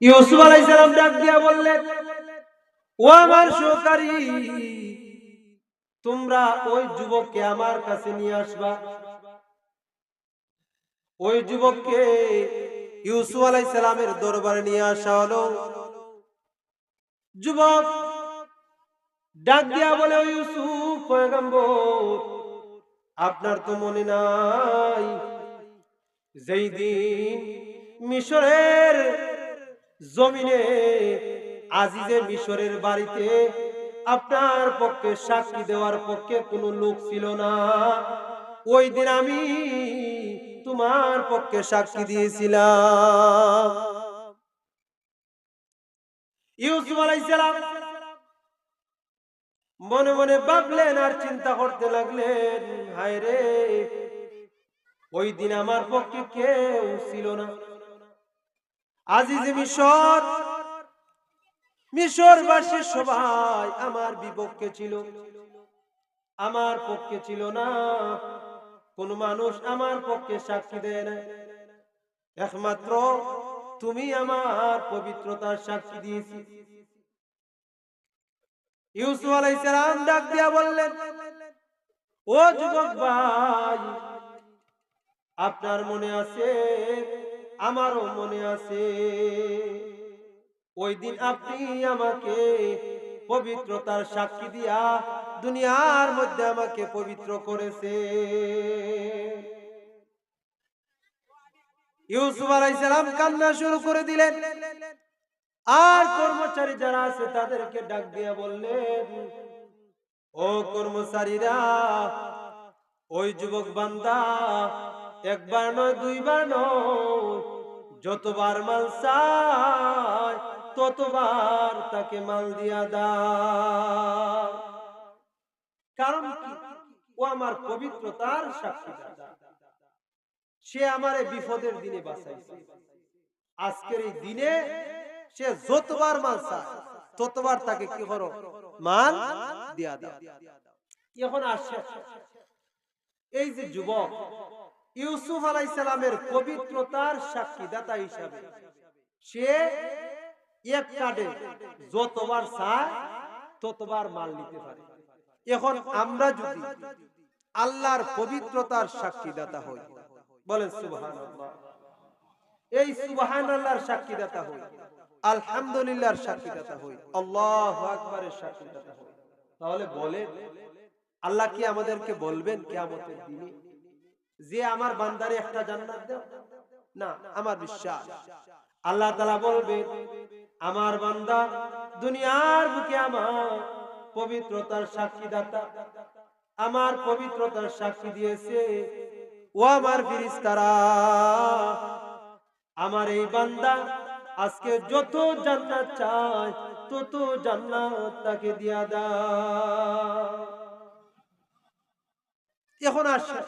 ইউসুফ আলাইহিস সালাম ডাক দিয়া বললেন, ও আমার সহকারী, তোমরা ওই যুবককে আমার কাছে নিয়ে আসবা। ওই যুবককে আলাইহিস সালামের দরবারে নিয়ে আসা হলো। যুবক ডাক দিয়া বলে, "ও ইউসুফ আপনার তো মনে নাই, যেই দিন মিশরের জমিনে আজিজে মিশরের বাড়িতে আপনার পক্ষে সাক্ষী দেওয়ার পক্ষে কোনো লোক ছিল না। ওই দিন আমি তোমার পক্ষে সাক্ষী দিয়েছিলাম। ইউসুফ আলাইসালাম মনে মনে ভাবলেন আর চিন্তা করতে লাগলেন হায় রে ওই দিন আমার পক্ষে কেউ ছিল না। আজিজ মিশর। মিশরবাসী সবাই আমার বিপক্ষে ছিল। আমার পক্ষে ছিল না। কোন মানুষ আমার পক্ষে সাক্ষী দেয় না একমাত্র তুমি আমার পবিত্রতার সাক্ষী দিয়েছি। ইউসুফ আলাইহিস সালাম ডাক দিয়া বললেন, ও যুবক ভাই, আপনার মনে আছে আমারও মনে আছে। ওই দিন আপনি আমাকে পবিত্রতার সাক্ষী দিয়া দুনিয়ার মধ্যে আমাকে পবিত্র করেছে ইউসুফ আলাইহিস সালাম কান্না শুরু করে দিলেন। আর কর্মচারী যারা আছে তাদেরকে ডাক দিয়া বললেন, ও কর্মচারীরা, ওই যুবক বান্দা একবার নয়, দুইবার নয়, যতবার মাল চায়, ততবার তাকে মাল দিয়া দাও। কারণ কি? ও আমার পবিত্রতার সাক্ষী সে আমার বিপদের দিনে বাঁচাইছে। আজকের এই দিনে সে যতবার মাল চায়, ততবার তাকে কি করো? মাল দিয়া দাও। এখন আসছে এই যে যুবক ইউসুফ আলাইসালামের পবিত্রতার সাক্ষীদাতা হিসাবে। সে এক কার্ডে যতবার চায়, ততবার মাল নিতে পারে। এখন আমরা যদি আল্লাহর পবিত্রতার সাক্ষীদাতা হই, বলেন সুবহান এই সুবহান আল্লাহর সাক্ষীদাতা হই, আলহামদুলিল্লাহর সাক্ষীদাতা হই, আল্লাহ আকবরের সাক্ষীদাতা হই। তাহলে বলে আল্লাহ কি আমাদেরকে বলবেন কিয়ামতের দিনে? যে আমার বান্দারে একটা জান্নাত দাও। না, আমার বিশ্বাস। আল্লাহ তাআলা বলবে, আমার বান্দা দুনিয়ার বুকে আমার পবিত্রতার সাক্ষী সাক্ষীদাতা। আমার পবিত্রতার সাক্ষী দিয়েছে। ও আমার ফিরিস্তারা আমার এই বান্দা আজকে যত জান্নাত চায়, তত জান্নাত তাকে দিয়া দাও। এখন আসে।